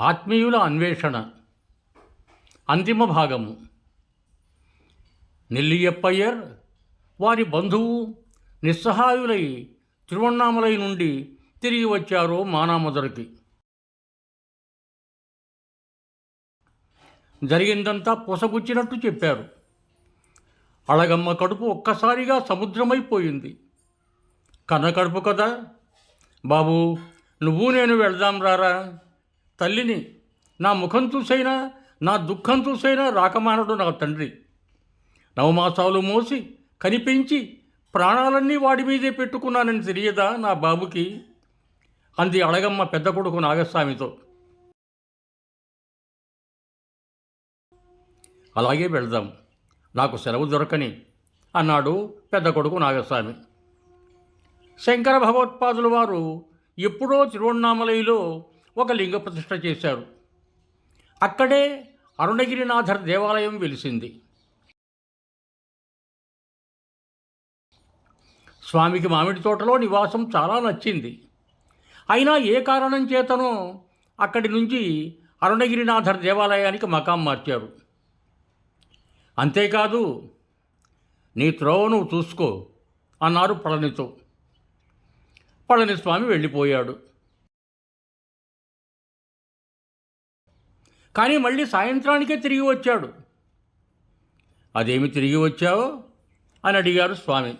ఆత్మీయుల అన్వేషణ. అంతిమ భాగము. నెల్లియప్పయ్యర్ వారి బంధువు నిస్సహాయులై తిరువണ്ണామలై నుండి తిరిగి వచ్చారు మానామదురికి. జరిగిందంతా పొసగుచ్చినట్టు చెప్పారు. అళగమ్మ కడుపు ఒక్కసారిగా సముద్రమైపోయింది. కన్న కడుపు కదా. బాబు నువ్వు నేను వెళ్దాం రారా? తల్లిని నా ముఖం చూసైనా నా దుఃఖం చూసైనా రాకమానడు నా తండ్రి. నవమాసాలు మోసి కనిపించి ప్రాణాలన్నీ వాడి మీదే పెట్టుకున్నానని తెలియదా నా బాబుకి? అంది అడగమ్మ పెద్ద కొడుకు నాగస్వామితో. అలాగే వెళ్దాం నాకు సెలవు దొరకని అన్నాడు పెద్ద కొడుకు నాగస్వామి. శంకర భగవత్పాదుల వారు ఎప్పుడో తిరువణామలయలో ఒక లింగ ప్రతిష్ఠ చేశారు అక్కడే అరుణగిరినాథర్ దేవాలయం వెలిసింది. స్వామికి మామిడి తోటలో నివాసం చాలా నచ్చింది. అయినా ఏ కారణం చేతనో అక్కడి నుంచి అరుణగిరినాథర్ దేవాలయానికి మకాం మార్చారు అంతేకాదు నీ త్రోవ నువ్వు చూసుకో అన్నారు పళనితో. పళనిస్వామి వెళ్ళిపోయాడు. కానీ మళ్ళీ సాయంత్రానికే తిరిగి వచ్చాడు. అదేమి తిరిగి వచ్చావు? అని అడిగారు స్వామి.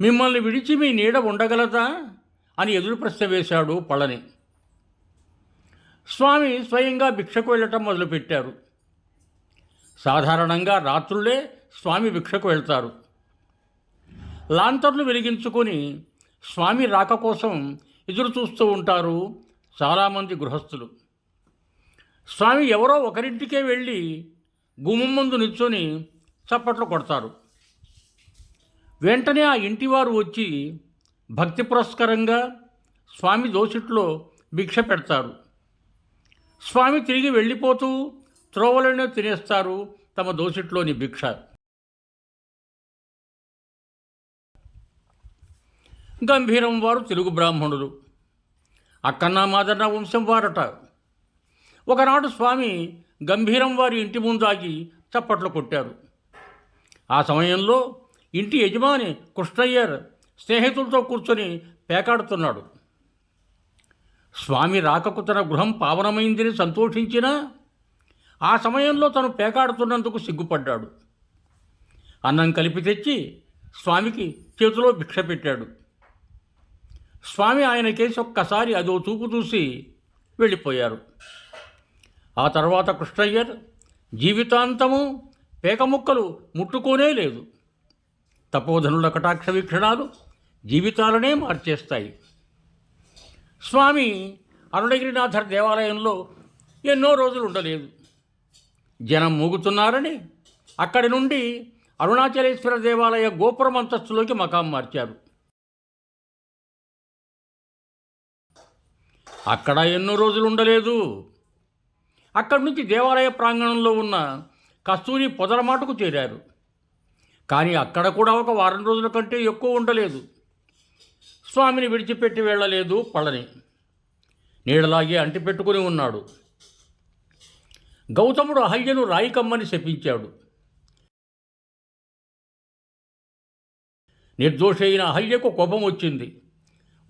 మిమ్మల్ని విడిచి మీ నీడ ఉండగలదా? అని ఎదురు ప్రశ్న వేశాడు పళని. స్వామి స్వయంగా భిక్షకు వెళ్ళటం మొదలుపెట్టారు. సాధారణంగా రాత్రులే స్వామి భిక్షకు వెళ్తారు. లాంతర్లు వెలిగించుకొని స్వామి రాక కోసం ఎదురు చూస్తూ ఉంటారు చాలామంది గృహస్థులు. స్వామి ఎవరో ఒకరింటికే వెళ్ళి గుమ్మం ముందు నిల్చొని చప్పట్లు కొడతారు. వెంటనే ఆ ఇంటివారు వచ్చి భక్తి పురస్కరంగా స్వామి దోసిట్లో భిక్ష పెడతారు. స్వామి తిరిగి వెళ్ళిపోతూ త్రోవలను తినేస్తారు తమ దోసిట్లోని భిక్ష. గంభీరం వారు తెలుగు బ్రాహ్మణులు. అక్కన్న మాదన్న వంశం వారట. ఒకనాడు స్వామి గంభీరం వారి ఇంటి ముందాగి చప్పట్లు కొట్టారు. ఆ సమయంలో ఇంటి యజమాని కృష్ణయ్యర్ స్నేహితులతో కూర్చొని పేకాడుతున్నాడు. స్వామి రాకకు తన గృహం పావనమైందని సంతోషించినా ఆ సమయంలో తను పేకాడుతున్నందుకు సిగ్గుపడ్డాడు. అన్నం కలిపి తెచ్చి స్వామికి చేతిలో భిక్ష పెట్టాడు. స్వామి ఆయన కేసి ఒక్కసారి అదో చూపు చూసి వెళ్ళిపోయారు. ఆ తర్వాత కృష్ణయ్యర్ జీవితాంతము పేకముక్కలు ముట్టుకోనే లేదు. తపోధనుల కటాక్ష వీక్షణాలు జీవితాలనే మార్చేస్తాయి. స్వామి అరుణగిరినాథర్ దేవాలయంలో ఎన్నో రోజులు ఉండలేదు. జనం మూగుతున్నారని అక్కడి నుండి అరుణాచలేశ్వర దేవాలయ గోపురం అంతస్తులోకి మకాం మార్చారు. అక్కడ ఎన్నో రోజులు ఉండలేదు. అక్కడి నుంచి దేవాలయ ప్రాంగణంలో ఉన్న కస్తూరి పొదలమాటకు చేరారు. కానీ అక్కడ కూడా ఒక వారం రోజుల కంటే ఎక్కువ ఉండలేదు. స్వామిని విడిచిపెట్టి వెళ్ళలేదు పళని. నీడలాగే అంటిపెట్టుకుని ఉన్నాడు. గౌతముడు అహల్యను రాయికమ్మని శపించాడు. నిర్దోషైన అహల్యకు కోపం వచ్చింది.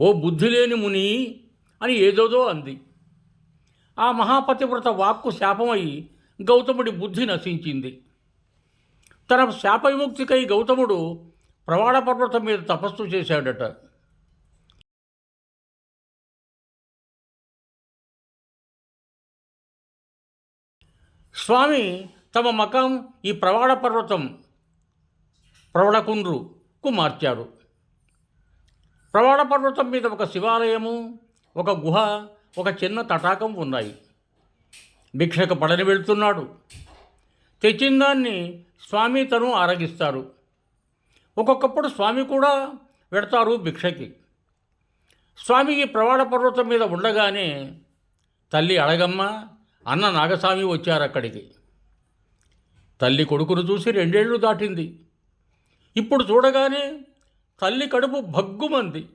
ఓ బుద్ధి లేని ముని అని ఏదోదో అంది. ఆ మహాపతివ్రత వాక్కు శాపమై గౌతముడి బుద్ధి నశించింది. తన శాపవిముక్తికై గౌతముడు ప్రవాళ పర్వతం మీద తపస్సు చేశాడట. స్వామి తమ మకం ఈ ప్రవాళ పర్వతం ప్రవళకుండ్రుకు మార్చారు. ప్రవాళ పర్వతం మీద ఒక శివాలయము ఒక గుహ ఒక చిన్న తటాకం ఉన్నాయి. భిక్షకు పడని వెళ్తున్నాడు. తెచ్చిన దాన్ని స్వామి తను ఆరగిస్తారు. ఒక్కొక్కప్పుడు స్వామి కూడా పెడతారు భిక్షకి. స్వామికి ప్రవాళ పర్వతం మీద ఉండగానే తల్లి అడగమ్మ అన్న నాగస్వామి వచ్చారు అక్కడికి. తల్లి కొడుకును చూసి రెండేళ్ళు దాటింది. ఇప్పుడు చూడగానే తల్లి కడుపు భగ్గుమంది.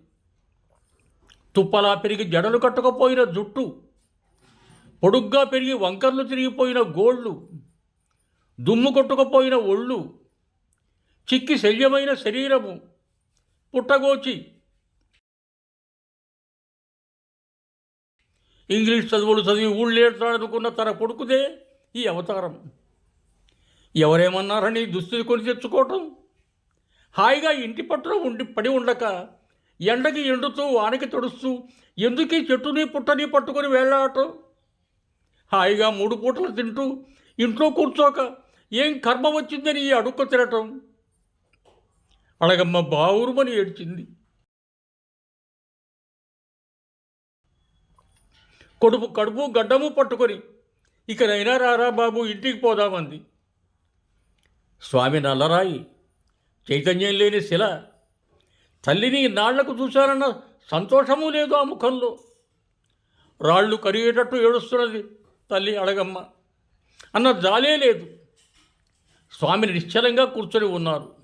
తుప్పలా పెరిగి జడలు కట్టుకపోయిన జుట్టు పొడుగ్గా పెరిగి వంకర్లు తిరిగిపోయిన గోళ్ళు దుమ్ము కొట్టుకుపోయిన ఒళ్ళు చిక్కి శల్యమైన శరీరము పుట్టగోచి. ఇంగ్లీష్ చదువులు చదివి ఊళ్ళేస్తాడనుకున్న తన కొడుకుదే ఈ అవతారం. ఎవరేమన్నారని దుస్తులు కొని తెచ్చుకోవటం? హాయిగా ఇంటి పట్టున ఉండి పడి ఉండక ఎండకి ఎండుతూ వానకి తడుస్తూ ఎందుకీ చెట్టుని పుట్టని పట్టుకొని వెళ్ళాడటం హాయిగా మూడు పూటలు తింటూ ఇంట్లో కూర్చోక ఏం కర్మ వచ్చిందని ఈ అడుక్క తినటం? అడగమ్మ బావురుమని ఏడ్చింది. కొడుపు కడుపు గడ్డము పట్టుకొని ఇకనైనా రారా బాబు ఇంటికి పోదామంది. స్వామి నల్లరాయి చైతన్యం లేని శిల తల్లిని నాళ్ళకు చూశారన్న సంతోషము లేదు ఆ ముఖంలో. రాళ్ళు కరిగేటట్టు ఏడుస్తున్నది తల్లి అడగమ్మ. అన్న జాలే లేదు. స్వామిని నిశ్చలంగా కూర్చొని ఉన్నారు.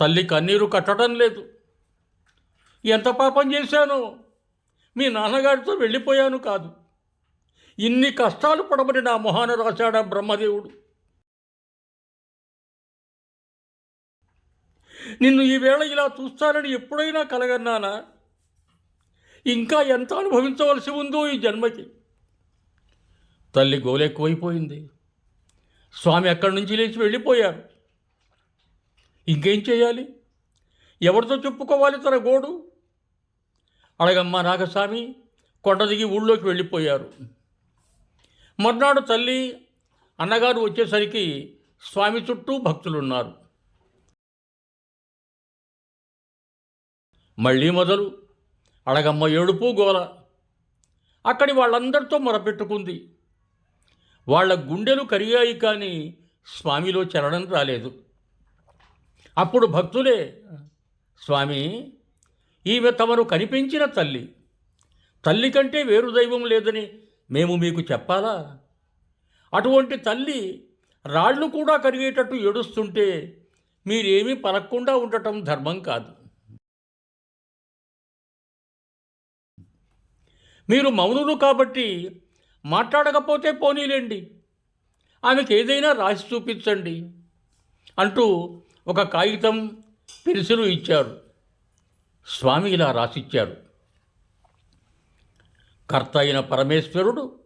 తల్లి కన్నీరు కట్టడం లేదు. ఎంత పాపం చేశానో మీ నాన్నగారితో వెళ్ళిపోయాను కాదు. ఇన్ని కష్టాలు పడబడి నా మొహాన రాశాడా బ్రహ్మదేవుడు. నిన్ను ఈవేళ ఇలా చూస్తానని ఎప్పుడైనా కలగన్నానా ఇంకా ఎంత అనుభవించవలసి ఉందో ఈ జన్మకి. తల్లి గోలెక్కువైపోయింది స్వామి అక్కడి నుంచి లేచి వెళ్ళిపోయారు. ఇంకేం చేయాలి? ఎవరితో చెప్పుకోవాలి తన గోడు? అడగమ్మ నాగస్వామి కొండ దిగి ఊళ్ళోకి వెళ్ళిపోయారు. మర్నాడు తల్లి అన్నగారు వచ్చేసరికి స్వామి చుట్టూ భక్తులున్నారు. మళ్ళీ మొదలు. అడగమ్మ ఏడుపు గోల. అక్కడి వాళ్ళందరితో మొరపెట్టుకుంది. వాళ్ళ గుండెలు కరిగాయి కానీ స్వామిలో చెరడం రాలేదు. అప్పుడు భక్తులే స్వామి ఈమె తమను కనిపించిన తల్లి. తల్లి కంటే వేరు దైవం లేదని మేము మీకు చెప్పాలా? అటువంటి తల్లి రాళ్ళు కూడా కరిగేటట్టు ఏడుస్తుంటే మీరేమీ పలక్కుండా ఉండటం ధర్మం కాదు. మీరు మౌనులు కాబట్టి మాట్లాడకపోతే పోనీలేండి. ఆమెకి ఏదైనా రాసి చూపించండి అంటూ ఒక కాగితం పెన్సిలు ఇచ్చారు. స్వామి ఇలా రాసిచ్చారు. కర్త అయిన పరమేశ్వరుడు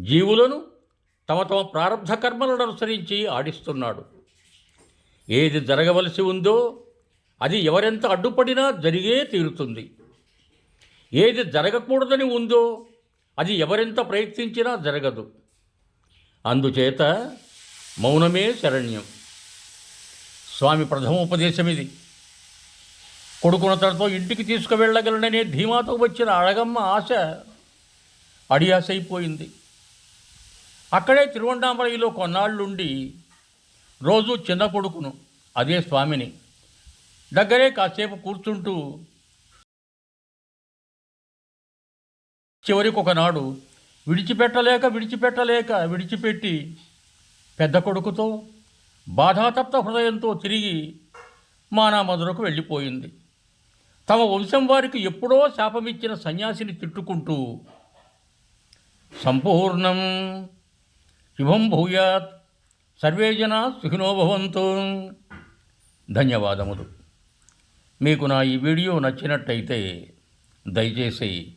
జీవులను తమ తమ ప్రారంభ కర్మలను అనుసరించి ఆడిస్తున్నాడు. ఏది జరగవలసి ఉందో అది ఎవరెంత అడ్డుపడినా జరిగే తీరుతుంది. ఏది జరగకూడదని ఉందో అది ఎవరెంత ప్రయత్నించినా జరగదు. అందుచేత మౌనమే శరణ్యం. స్వామి ప్రథమోపదేశం ఇది. కొడుకున తనతో ఇంటికి తీసుకువెళ్ళగలననే ధీమాతో వచ్చిన అడగమ్మ ఆశ అడియాసైపోయింది. అక్కడే తిరువణామలైలో కొన్నాళ్ళుండి రోజు చిన్న కొడుకును అదే స్వామిని దగ్గరే కాసేపు కూర్చుంటూ చివరికి ఒకనాడు విడిచిపెట్టలేక విడిచిపెట్టలేక విడిచిపెట్టి పెద్ద కొడుకుతో బాధాతప్త హృదయంతో తిరిగి మానామధురకు వెళ్ళిపోయింది. తమ వంశం వారికి ఎప్పుడో శాపమిచ్చిన సన్యాసిని తిట్టుకుంటూ సంపూర్ణం శుభం భూయాత్ సర్వే జన ధన్యవాదములు. మీకు నా ఈ వీడియో నచ్చినట్టయితే దయచేసి